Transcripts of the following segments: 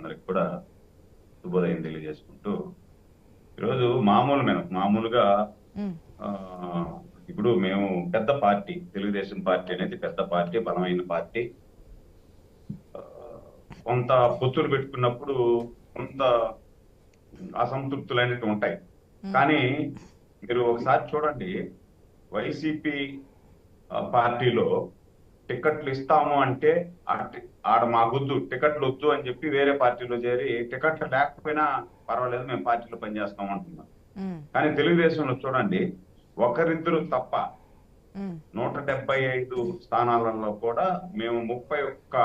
అందరికి కూడా శుభోదయం తెలియజేసుకుంటూ ఈరోజు మామూలు మేము మామూలుగా ఇప్పుడు మేము పెద్ద పార్టీ తెలుగుదేశం పార్టీ అనేది పెద్ద పార్టీ బలమైన పార్టీ. కొంత పొత్తులు పెట్టుకున్నప్పుడు కొంత అసంతృప్తులు అనేవి ఉంటాయి కానీ మీరు ఒకసారి చూడండి వైసీపీ పార్టీలో టికెట్లు ఇస్తాము అంటే ఆడ మాకొద్దు టికెట్లు వద్దు అని చెప్పి వేరే పార్టీలో చేరి టికెట్లు లేకపోయినా పర్వాలేదు మేము పార్టీలో పనిచేస్తాం అంటున్నాం కానీ తెలుగుదేశంలో చూడండి ఒకరిద్దరు తప్ప నూట డెబ్బై ఐదు స్థానాలలో కూడా మేము ముప్పై ఒక్క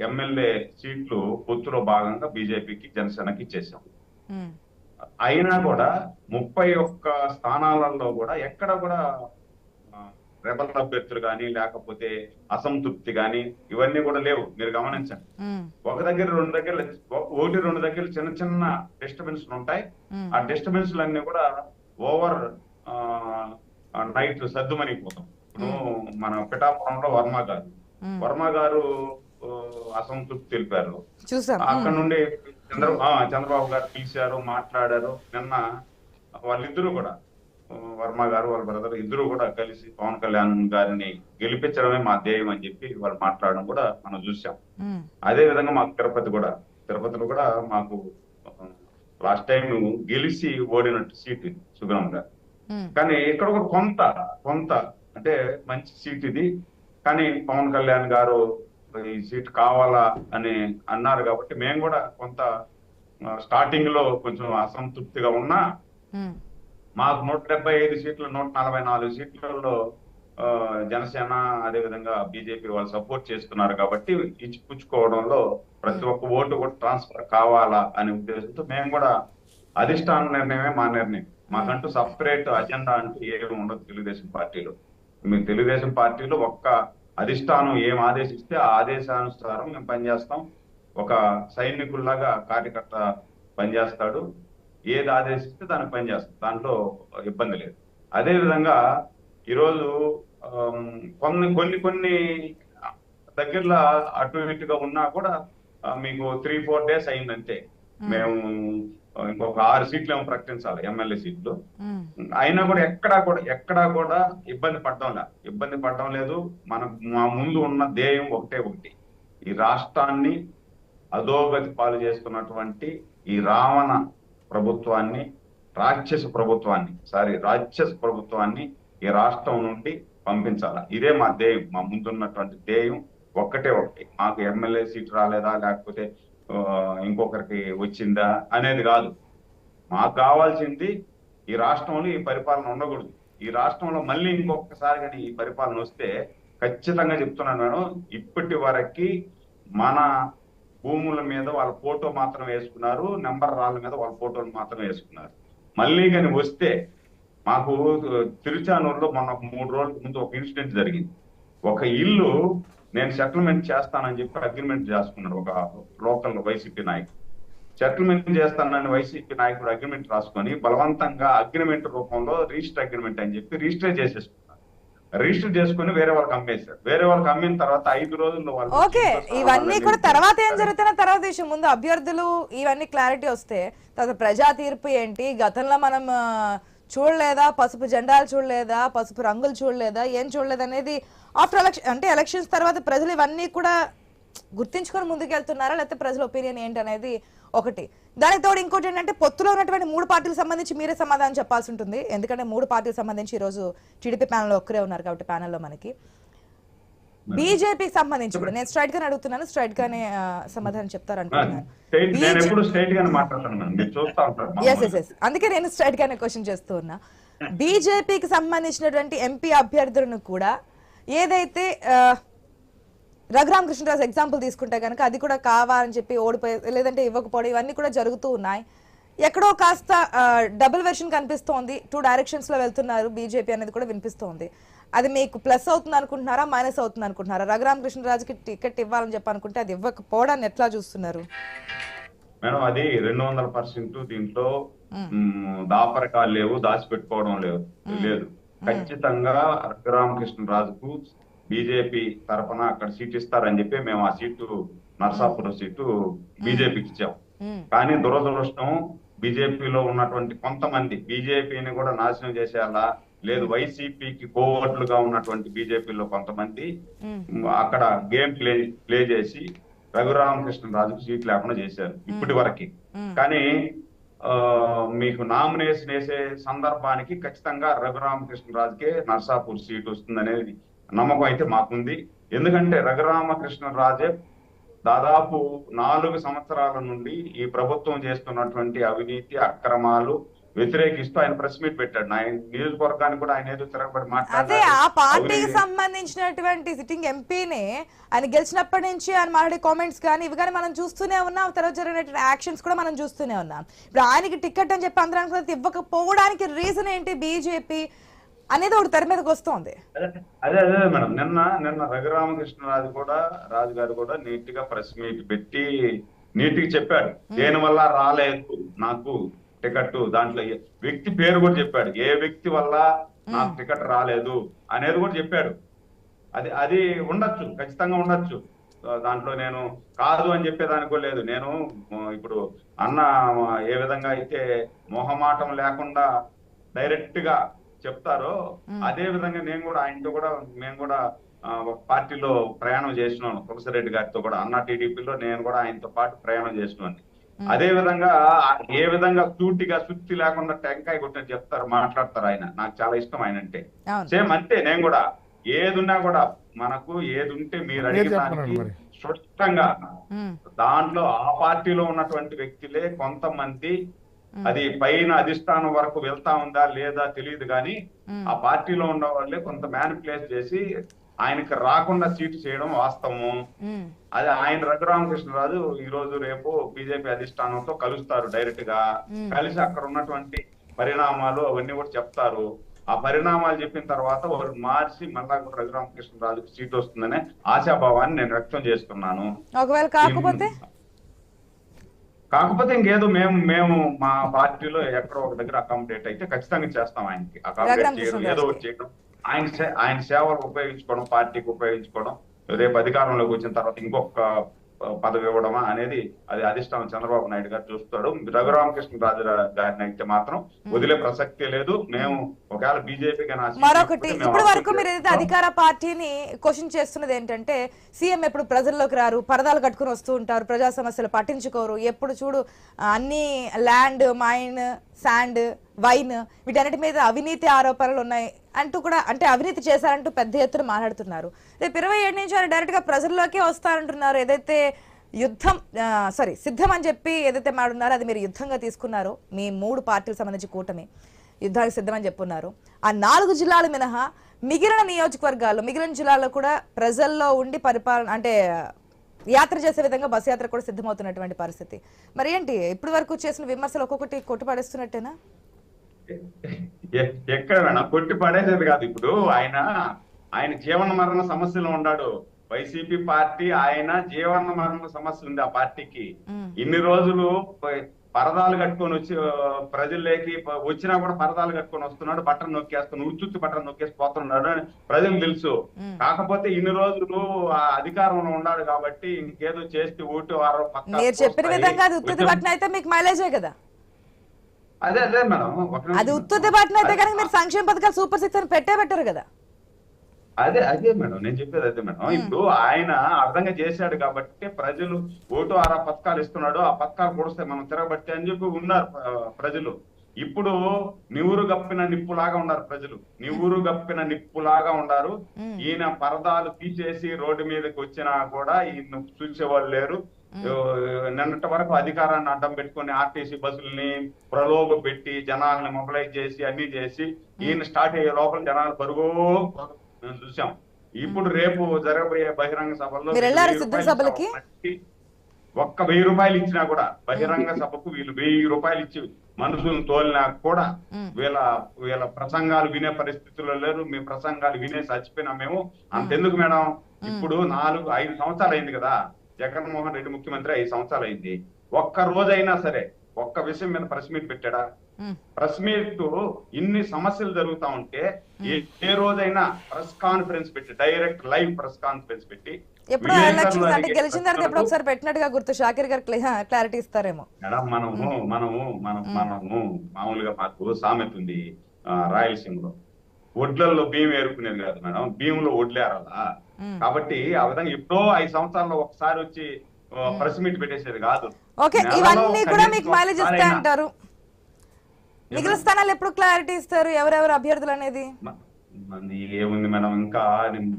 ఎమ్మెల్యే సీట్లు పొత్తులో భాగంగా బీజేపీకి జనసేనకి ఇచ్చేసాం. అయినా కూడా ముప్పై ఒక్క స్థానాలలో కూడా ఎక్కడ కూడా రెబల్ అభ్యర్థులు కానీ లేకపోతే అసంతృప్తి కానీ ఇవన్నీ కూడా లేవు. మీరు గమనించండి. ఒక దగ్గర రెండు దగ్గర ఒకటి రెండు దగ్గర చిన్న చిన్న డిస్టర్బెన్స్ ఉంటాయి. ఆ డిస్టర్బెన్స్ అన్ని కూడా ఓవర్ నైట్ సర్దుమనిపోతాం ఇప్పుడు మన పిఠాపురంలో వర్మ గారు. వర్మ గారు అసంతృప్తి తెలిపారు అక్కడ నుండి చంద్ర చంద్రబాబు గారు పిలిచారు మాట్లాడారు. నిన్న వాళ్ళిద్దరూ కూడా వర్మ గారు వాళ్ళ బ్రదర్ ఇద్దరు కూడా కలిసి పవన్ కళ్యాణ్ గారిని గెలిపించడమే మా ధ్యేయం అని చెప్పి వాళ్ళు మాట్లాడడం కూడా మనం చూసాం. అదే విధంగా మాకు తిరుపతి కూడా తిరుపతిలో కూడా మాకు లాస్ట్ టైం గెలిచి ఓడినట్టు సీట్ ఇది సుగ్రామ్ గారు కానీ ఇక్కడ ఒక కొంత కొంత అంటే మంచి సీట్ ఇది. కానీ పవన్ కళ్యాణ్ గారు ఈ సీట్ కావాలా అని అన్నారు కాబట్టి మేము కూడా కొంత స్టార్టింగ్లో కొంచెం అసంతృప్తిగా ఉన్నా మాకు నూట డెబ్బై ఐదు సీట్లు నూట నలభై నాలుగు సీట్లలో ఆ, జనసేన అదే విధంగా బీజేపీ వాళ్ళు సపోర్ట్ చేస్తున్నారు కాబట్టి ఇచ్చి పుచ్చుకోవడంలో ప్రతి ఒక్క ఓటు కూడా ట్రాన్స్ఫర్ కావాలా అనే ఉద్దేశంతో మేము కూడా అధిష్టాన నిర్ణయమే మా నిర్ణయం. మాకంటూ సపరేట్ అజెండా అంటూ ఏమి ఉండదు తెలుగుదేశం పార్టీలో. మేము తెలుగుదేశం పార్టీలో ఒక్క అధిష్టానం ఏం ఆదేశిస్తే ఆ ఆదేశానుసారం మేము పనిచేస్తాం. ఒక సైనికుల్లాగా కార్యకర్త పనిచేస్తాడు. ఏది ఆదేశిస్తే దానికి పనిచేస్తాం దాంట్లో ఇబ్బంది లేదు. అదే విధంగా ఈరోజు కొన్ని కొన్ని కొన్ని దగ్గరలో అటు ఇటుగా ఉన్నా కూడా మీకు త్రీ ఫోర్ డేస్ అయిందంటే మేము. ఇంకొక ఆరు సీట్లు ఏమో ప్రకటించాలి ఎమ్మెల్యే సీట్లు. అయినా కూడా ఎక్కడా కూడా ఎక్కడా కూడా ఇబ్బంది పడడం లేదు. ఇబ్బంది పడడం లేదు. మన మా ముందు ఉన్న ధ్యేయం ఒకటే ఒకటి. ఈ రాష్ట్రాన్ని అధోగతి పాలు చేస్తున్నటువంటి ఈ రావణ ప్రభుత్వాన్ని రాక్షస ప్రభుత్వాన్ని సారీ రాక్షస ప్రభుత్వాన్ని ఈ రాష్ట్రం నుండి పంపించాల? ఇదే మా ధ్యేయం మా ముందున్నటువంటి ధ్యేయం ఒక్కటే ఒకటి. మాకు ఎమ్మెల్యే సీట్ రాలేదా? లేకపోతే ఇంకొకరికి వచ్చిందా? అనేది కాదు. మాకు కావాల్సింది ఈ రాష్ట్రంలో ఈ పరిపాలన ఉండకూడదు. ఈ రాష్ట్రంలో మళ్ళీ ఇంకొకసారి కానీ ఈ పరిపాలన వస్తే ఖచ్చితంగా చెప్తున్నాను నేను ఇప్పటి వరకు మన భూముల మీద వాళ్ళ ఫోటో మాత్రం వేసుకున్నారు నెంబర్ రాళ్ళ మీద వాళ్ళ ఫోటోలు మాత్రం వేసుకున్నారు. మళ్ళీ కానీ వస్తే మాకు తిరుచానూరులో మొన్న ఒక మూడు రోజుల ముందు ఒక ఇన్సిడెంట్ జరిగింది. ఒక ఇల్లు నేను సెటిల్మెంట్ చేస్తానని చెప్పి అగ్రిమెంట్ చేసుకున్నాడు ఒక లోకల్ వైసీపీ నాయకుడు. సెటిల్మెంట్ చేస్తానని వైసీపీ నాయకుడు అగ్రిమెంట్ రాసుకొని బలవంతంగా అగ్రిమెంట్ రూపంలో రిజిస్టర్ అగ్రిమెంట్ అని చెప్పి రిజిస్టర్ చేసేసుకున్నాడు రిజిస్టర్ చేసుకుని వేరే వాళ్ళకి అమ్మేశారు. వేరే వాళ్ళకి అమ్మిన తర్వాత ఐదు రోజుల్లో వాళ్ళు ఓకే ఇవన్నీ కూడా తర్వాత ఏం. జరుగుతున్న తర్వాత విషయం ముందు అభ్యర్థులు ఇవన్నీ క్లారిటీ వస్తే తర్వాత ప్రజా తీర్పు ఏంటి? గతంలో మనం చూడలేదా? పసుపు జెండాలు చూడలేదా? పసుపు రంగులు చూడలేదా? ఏం చూడలేదు అనేది ఆఫ్టర్ ఎలక్షన్ అంటే ఎలక్షన్స్ తర్వాత ప్రజలు ఇవన్నీ కూడా గుర్తించుకొని ముందుకెళ్తున్నారా? లేకపోతే ప్రజల ఒపీనియన్ ఏంటి అనేది ఒకటి. దానికి తోడు ఇంకోటి ఏంటంటే పొత్తులో ఉన్నటువంటి మూడు పార్టీలకు సంబంధించి మీరే సమాధానం చెప్పాల్సి ఉంటుంది. ఎందుకంటే మూడు పార్టీలకు సంబంధించి ఈరోజు టీడీపీ ప్యానల్లో ఒక్కరే ఉన్నారు కాబట్టి ప్యానల్లో మనకి. బీజేపీకి సంబంధించి కూడా నేను స్ట్రైట్ గానే అడుగుతున్నాను స్ట్రైట్ గానే సమాధానం చెప్తారు అనుకుంటున్నాను స్టేట్ నేను ఎప్పుడు స్టేట్ గానే మాట్లాడతాను మేడం. మీరు చూస్తా ఉంటారు ఎస్ మామూలుగా. ఎస్ ఎస్ అందుకే నేను స్ట్రైట్ గానే క్వశ్చన్ చేస్తూ ఉన్నా. బీజేపీకి సంబంధించినటువంటి ఎంపీ అభ్యర్థులను కూడా ఏదైతే రఘురామ కృష్ణరాజు ఎగ్జాంపుల్ తీసుకుంటే కనుక అది కూడా కావాలని చెప్పి ఓడిపోయి లేదంటే ఇవ్వకపోవడం ఇవన్నీ కూడా జరుగుతూ ఉన్నాయి. ఎక్కడో కాస్త డబుల్ వెర్షన్ కనిపిస్తోంది. టూ డైరెక్షన్స్లో వెళ్తున్నారు బీజేపీ అనేది కూడా వినిపిస్తోంది. అది మీకు ప్లస్ అవుతుంది అనుకుంటున్నారా మైనస్ అవుతుంది అనుకుంటున్నారా? రఘురామ కృష్ణరాజుకి టికెట్ ఇవ్వాలని చెప్పి అనుకుంటే అది ఇవ్వకపోవడాన్ని ఎట్లా చూస్తున్నారు? మేడం అది రెండు వందల పర్సెంట్ దీంట్లో దాపరకాలు లేవు దాచిపెట్టుకోవడం లేవు లేదు. ఖచ్చితంగా రఘురామకృష్ణ రాజుకు బీజేపీ తరఫున అక్కడ సీట్ ఇస్తారని చెప్పి మేము ఆ సీటు నర్సాపురం సీటు బీజేపీకి ఇచ్చాం. కానీ దురదృష్టం బీజేపీలో ఉన్నటువంటి కొంతమంది బీజేపీని కూడా నాశనం చేసేలా లేదు వైసీపీకి కోవట్లుగా ఉన్నటువంటి బీజేపీలో కొంతమంది అక్కడ గేమ్ ప్లే ప్లే చేసి రఘురామకృష్ణరాజుకు సీట్ లేకుండా చేశారు ఇప్పటి వరకు. కానీ మీకు నామినేషన్ వేసే సందర్భానికి ఖచ్చితంగా రఘురామకృష్ణరాజుకే నర్సాపూర్ సీట్ వస్తుందనేది నమ్మకం అయితే మాకుంది. ఎందుకంటే రఘురామకృష్ణరాజే దాదాపు నాలుగు సంవత్సరాల నుండి ఈ ప్రభుత్వం చేస్తున్నటువంటి అవినీతి అక్రమాలు వ్యతిరేకిస్తూ ఆయన ప్రెస్ మీట్ పెట్టాడు. ఆయన నియోజకవర్గానికి కూడా ఆయన ఏదో తిరగబడి అదే మాట్లాడారు ఆ పార్టీకి సంబంధించినటువంటి సిట్టింగ్ ఎంపీనే ఆయన గెలిచినప్పటి నుంచి ఆయన మాట్లాడే కామెంట్స్ కానీ ఇవి కానీ మనం చూస్తూనే ఉన్నాం. తర్వాత జరిగినటువంటి యాక్షన్స్ కూడా మనం చూస్తూనే ఉన్నాం. ఇప్పుడు ఆయనకి టికెట్ అని చెప్పి అందరూ అనుకున్నది ఇవ్వకపోవడానికి రీజన్ ఏంటి? బీజేపీ అనేది ఒకటి తెర మీదకి వస్తోంది. అదే అదే మేడం. నిన్న నిన్న రఘురామకృష్ణరాజు కూడా రాజు గారు కూడా నీట్గా ప్రెస్ మీట్ పెట్టి నీట్గా చెప్పాడు. దేని వల్ల రాలేదు నాకు టికెట్ దాంట్లో వ్యక్తి పేరు కూడా చెప్పాడు. ఏ వ్యక్తి వల్ల నాకు టికెట్ రాలేదు అనేది కూడా చెప్పాడు. అది అది ఉండొచ్చు ఖచ్చితంగా ఉండొచ్చు. దాంట్లో నేను కాదు అని చెప్పేదానికి కూడా లేదు. నేను ఇప్పుడు అన్న ఏ విధంగా అయితే మొహమాటం లేకుండా డైరెక్ట్గా చెప్తారో అదే విధంగా నేను కూడా ఆయనతో కూడా మేము కూడా ఒక పార్టీలో ప్రయాణం చేసినాను. తులసిరెడ్డి గారితో కూడా అన్నా టీడీపీలో నేను కూడా ఆయనతో పాటు ప్రయాణం చేసినాను అదే విధంగా ఏ విధంగా సూటిగా సుత్తి లేకుండా టెంకాయ కొట్టిన చెప్తారు మాట్లాడతారు ఆయన. నాకు చాలా ఇష్టం ఆయన అంటే. సేమ్ అంతే నేను కూడా. ఏదున్నా కూడా మనకు ఏది ఉంటే మీరు మరి. స్పష్టంగా దాంట్లో ఆ పార్టీలో ఉన్నటువంటి వ్యక్తులే కొంతమంది అది పైన అధిష్టానం వరకు వెళ్తా ఉందా లేదా తెలియదు కానీ ఆ పార్టీలో ఉన్న వాళ్ళే కొంత మ్యానిపులేట్ చేసి ఆయనకి రాకుండా సీటు చేయడం వాస్తవము. ఉమ్, అది ఆయన రఘురామకృష్ణరాజు ఈ రోజు రేపు బీజేపీ అధిష్టానంతో కలుస్తారు డైరెక్ట్గా. కలిసి అక్కడ ఉన్నటువంటి పరిణామాలు అవన్నీ కూడా చెప్తారు. ఆ పరిణామాలు చెప్పిన తర్వాత వాళ్ళు మార్చి మళ్ళా కూడా రఘురామకృష్ణరాజుకు సీట్ వస్తుందనే ఆశాభావాన్ని నేను వ్యక్తం చేస్తున్నాను. ఒకవేళ కాకపోతే? కాకపోతే ఇంకేదో మేము మేము మా పార్టీలో ఎక్కడో ఒక దగ్గర అకామిడేట్ అయితే ఖచ్చితంగా చేస్తాం ఆయనకి అకామిడేట్ చేయడం. ఏదో ఒకటి చేయడం ఆయన ఆయన సేవలు ఉపయోగించుకోవడం పార్టీకి ఉపయోగించుకోవడం రేపు అధికారంలోకి వచ్చిన తర్వాత ఇంకొక పదవి ఇవ్వడమా అనేది అది అధిష్టానం చంద్రబాబు నాయుడు గారు చూస్తాడు. రఘురామకృష్ణరాజు గారిని అయితే మాత్రం వదిలే ప్రసక్తే లేదు. మేము ఒకవేళ బీజేపీ మరొకటి ఇప్పటి వరకు మీరు ఏదైతే అధికార పార్టీని క్వశ్చన్ చేస్తున్నది ఏంటంటే సీఎం ఎప్పుడు ప్రజల్లోకి రారు పరదాలు కట్టుకుని వస్తూ ఉంటారు ప్రజా సమస్యలు పట్టించుకోరు ఎప్పుడు చూడు అన్ని ల్యాండ్ మైన్ శాండ్ వైన్ వీటన్నిటి మీద అవినీతి ఆరోపణలు ఉన్నాయి. అంటూ కూడా అంటే అవినీతి చేశారంటూ పెద్ద ఎత్తున మాట్లాడుతున్నారు. రేపు ఇరవై ఏడు నుంచి ఆయన డైరెక్ట్గా ప్రజల్లోకే వస్తారంటున్నారు. ఏదైతే యుద్ధం సారీ సిద్ధం అని చెప్పి ఏదైతే మాట్లాడున్నారో అది మీరు యుద్ధంగా తీసుకున్నారు మీ మూడు పార్టీలకు సంబంధించి కూటమి యుద్ధానికి సిద్ధమని చెప్పున్నారు. ఆ నాలుగు జిల్లాలు మినహా మిగిలిన నియోజకవర్గాల్లో మిగిలిన జిల్లాల్లో కూడా ప్రజల్లో ఉండి పరిపాలన అంటే యాత్ర చేసే విధంగా బస్ యాత్ర కూడా సిద్ధమవుతున్నటువంటి పరిస్థితి. మరి ఏంటి ఇప్పటి వరకు చేసిన విమర్శలు ఒక్కొక్కటి కొట్టుపడేస్తున్నట్టేనా? ఎక్కడ వేణా కొట్టి పడేసేది కాదు ఇప్పుడు ఆయన ఆయన జీవన మరణ సమస్యలో ఉన్నాడు వైసీపీ పార్టీ ఆయన జీవన మరణ సమస్య ఉంది ఆ పార్టీకి. ఇన్ని రోజులు పరదాలు కట్టుకొని వచ్చి ప్రజల్లోకి వచ్చినా కూడా పరదాలు కట్టుకొని వస్తున్నాడు బట్టలు నొక్కేస్తున్నాడు ఉచ్చుత్తి బట్టలు నొక్కేసి పోతున్నాడు అని ప్రజలు తెలుసు. కాకపోతే ఇన్ని రోజులు ఆ అధికారంలో ఉన్నాడు కాబట్టి ఇంకేదో చేస్తే ఓటు వారం చెప్పిన. విధంగా అయితే మీకు మైలేజే కదా అదే అదే మేడం. అది ఉత్తుది బట్టన అయితే కనుక మీరు సంక్షేమ పథకాలు సూపర్ సిక్స్ అని పెట్టే పెట్టారు కదా. అదే అదే మేడం. నేను చెప్పేది అదే మేడం. ఇప్పుడు ఆయన విధంగా చేశాడు కాబట్టి ప్రజలు ఓటు ఆరా పథకాలు ఇస్తున్నాడు. ఆ పథకాలు పొడిస్తే మనం తిరగబట్టి అని చెప్పి ఉన్నారు ప్రజలు. ఇప్పుడు నివురు గప్పిన నిప్పులాగా ఉన్నారు ప్రజలు. నివురు గప్పిన నిప్పులాగా ఉన్నారు. ఈయన పరదాలు తీసేసి రోడ్డు మీదకి వచ్చినా కూడా ఈయన చూసేవాళ్ళు లేరు. నిన్నటి వరకు అధికారాన్ని అడ్డం పెట్టుకొని ఆర్టీసీ బస్సుల్ని ప్రలోభ పెట్టి జనాల్ని మొబిలైజ్ చేసి అన్ని చేసి ఈయన స్టార్ట్ అయ్యే లోపల జనాలు పరుగో మేము చూసాం. ఇప్పుడు రేపు జరగబోయే బహిరంగ సభల్లో ఒక్క వెయ్యి రూపాయలు ఇచ్చినా కూడా బహిరంగ సభకు వీళ్ళు వెయ్యి రూపాయలు ఇచ్చి మనుషులను తోలినా కూడా. వీళ్ళ వీళ్ళ ప్రసంగాలు వినే పరిస్థితుల్లో లేరు. మీ ప్రసంగాలు వినే చచ్చిపోయినా మేము. అంతెందుకు మేడం? ఇప్పుడు నాలుగు ఐదు సంవత్సరాలు అయింది కదా. జగన్మోహన్ రెడ్డి ముఖ్యమంత్రి ఐదు సంవత్సరాలు అయింది. ఒక్క రోజైనా సరే ఒక్క విషయం మీద ప్రెస్ మీట్ పెట్టాడా. ప్రెస్ మీట్ ఇన్ని సమస్యలు జరుగుతా ఉంటే ఏ రోజైనా ప్రెస్ కాన్ఫరెన్స్ పెట్టి డైరెక్ట్ లైవ్ ప్రెస్ కాన్ఫరెన్స్ పెట్టి ఎప్పుడు ఎలక్షన్స్ అంటే గెలిచిన తర్వాత ఎప్పుడు ఒకసారి పెట్టినట్టుగా గుర్తు షాకిర్ గారు క్లారిటీ ఇస్తారేమో. మేడం మనము మనము మనం మనము మామూలుగా మాకు సామెత ఉంది రాయలసీమలో. ఒడ్లల్లో బియ్యం ఏరుకునేది కాదు మేడం. బియ్యంలో ఒడ్లేరాలా. కాబట్టి ఆ విధంగా ఎప్పుడో ఐదు సంవత్సరాల్లో ఒకసారి వచ్చి ప్రెస్ మీట్ పెట్టేసేది కాదు. ఓకే నెలలో ఇవన్నీ కూడా కనీసం మీకు మైలేజ్ ఇస్తాయి ఒకసారైనా- అంటారు. మిగిలిన స్థానాలు ఎప్పుడు క్లారిటీ ఇస్తారు? ఎవరెవరు అభ్యర్థులు అనేది? మంది ఏముంది మనం ఇంకా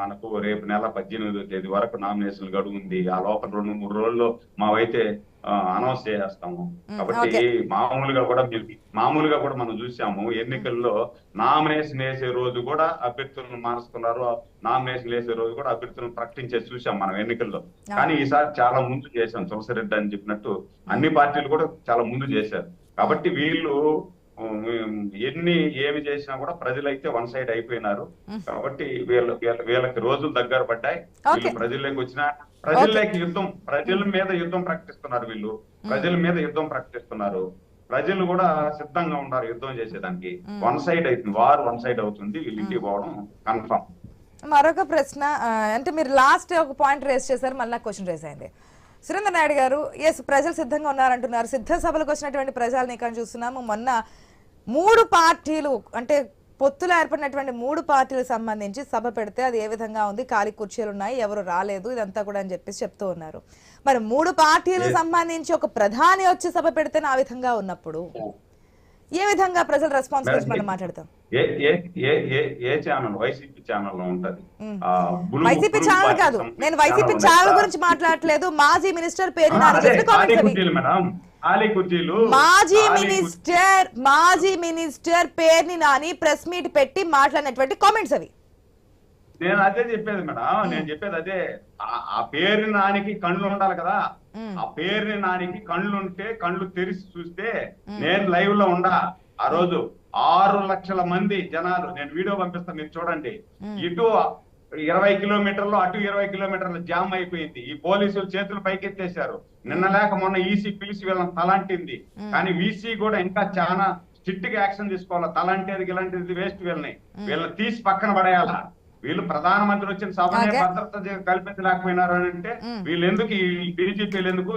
మనకు రేపు నెల పద్దెనిమిదో తేదీ వరకు నామినేషన్ గడువు ఉంది ఆ లోపల రెండు మూడు రోజుల్లో మావైతే అనౌన్స్ చేసేస్తాము. కాబట్టి మామూలుగా కూడా మామూలుగా కూడా మనం చూసాము ఎన్నికల్లో నామినేషన్ వేసే రోజు కూడా అభ్యర్థులను మారుస్తున్నారు. నామినేషన్ వేసే రోజు కూడా అభ్యర్థులను ప్రకటించేది చూసాం మనం ఎన్నికల్లో. కానీ ఈసారి చాలా ముందు చేశాం. తులసిరెడ్డి అని చెప్పినట్టు అన్ని పార్టీలు కూడా చాలా ముందు చేశారు. కాబట్టి వీళ్ళు ఎన్ని ఏమి చేసినా కూడా ప్రజలైతే వన్ సైడ్ అయిపోయినారు. కాబట్టి వీళ్ళ వీళ్ళ- వీళ్ళకి రోజులు దగ్గర పడ్డాయి. వీళ్ళు. ప్రజల్లోకి వచ్చిన ప్రజల్లోకి యుద్ధం ప్రజల మీద యుద్ధం ప్రకటిస్తున్నారు వీళ్ళు. ప్రజల మీద యుద్ధం ప్రకటిస్తున్నారు. ప్రజలు కూడా సిద్ధంగా ఉన్నారు యుద్ధం చేసేదానికి. వన్ సైడ్ అవుతుంది వార్ వన్ సైడ్ అవుతుంది. వీళ్ళు ఇంటికి పోవడం కన్ఫర్మ్. మరొక ప్రశ్న అంటే మీరు లాస్ట్ ఒక పాయింట్ రేస్ చేశారు మళ్ళీ నాకు క్వశ్చన్ రేస్ అయింది. సురేంద్ర నాయుడు గారు ఎస్ ప్రజలు సిద్ధంగా ఉన్నారంటున్నారు. సిద్ధ సభలకు వచ్చినటువంటి ప్రజల్ని ఇక్కడ చూస్తున్నాము. మొన్న మూడు పార్టీలు అంటే పొత్తులు ఏర్పడినటువంటి మూడు పార్టీలకు సంబంధించి సభ పెడితే అది ఏ విధంగా ఉంది ఖాళీ కుర్చీలు ఉన్నాయి ఎవరు రాలేదు ఇదంతా కూడా అని చెప్పేసి చెప్తూ ఉన్నారు. మరి మూడు పార్టీలకు సంబంధించి ఒక ప్రధాని వచ్చి సభ పెడితే ఆ విధంగా ఉన్నప్పుడు ఏ విధంగా ప్రజల రెస్పాన్స్ గురించి మనం మాట్లాడతాం? వైసీపీ ఛానల్ కాదు. నేను వైసీపీ ఛానల్? గురించి మాట్లాడట్లేదు. మాజీ మినిస్టర్ పేరు మాజీ మినిస్టర్ మాజీ మినిస్టర్ పేరుని నాని ప్రెస్ మీట్ పెట్టి మాట్లాడినటువంటి కామెంట్స్ అవి. నేను అదే చెప్పేది మేడం నేను చెప్పేది అదే. ఆ- ఆ పేరు నానికి కళ్ళు ఉండాలి కదా. ఆ పేరుని నానికి కళ్ళు ఉంటే కళ్ళు తెరిచి చూస్తే నేను లైవ్లో ఉండా. ఆ రోజు ఆరు లక్షల మంది జనాలు నేను వీడియో పంపిస్తాను మీరు చూడండి. ఇటు ఇరవై కిలోమీటర్లు అటు ఇరవై కిలోమీటర్లు జామ్ అయిపోయింది. ఈ పోలీసులు చేతులు పైకెత్తేశారు. నిన్న లేక మొన్న ఈసీ పిలిచి వీళ్ళని తలంటింది. కానీ వీసీ కూడా ఇంకా చాలా స్ట్రిక్ట్గా యాక్షన్ తీసుకోవాలి. తలంటేది ఇలాంటిది వేస్ట్ వీళ్ళని. వీళ్ళని తీసి పక్కన పడేయాలా? వీళ్ళు ప్రధానమంత్రి వచ్చిన సభనే. భద్రత కల్పించలేకపోయినారు అని అంటే వీళ్ళు ఎందుకు ఈ బీజేపీలు ఎందుకు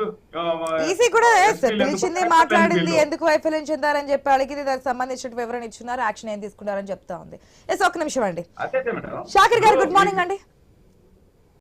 ఈసీ కూడా పిలిచింది మాట్లాడింది? ఎందుకు వైఫల్యం చెందారని చెప్పి అడిగింది దానికి సంబంధించిన వివరణ ఇచ్చున్నారు యాక్షన్ ఏం తీసుకున్నారని చెప్తా ఉంది ఎస్ ఒక నిమిషం అండి షాకిర్ గారు గుడ్ మార్నింగ్ అండి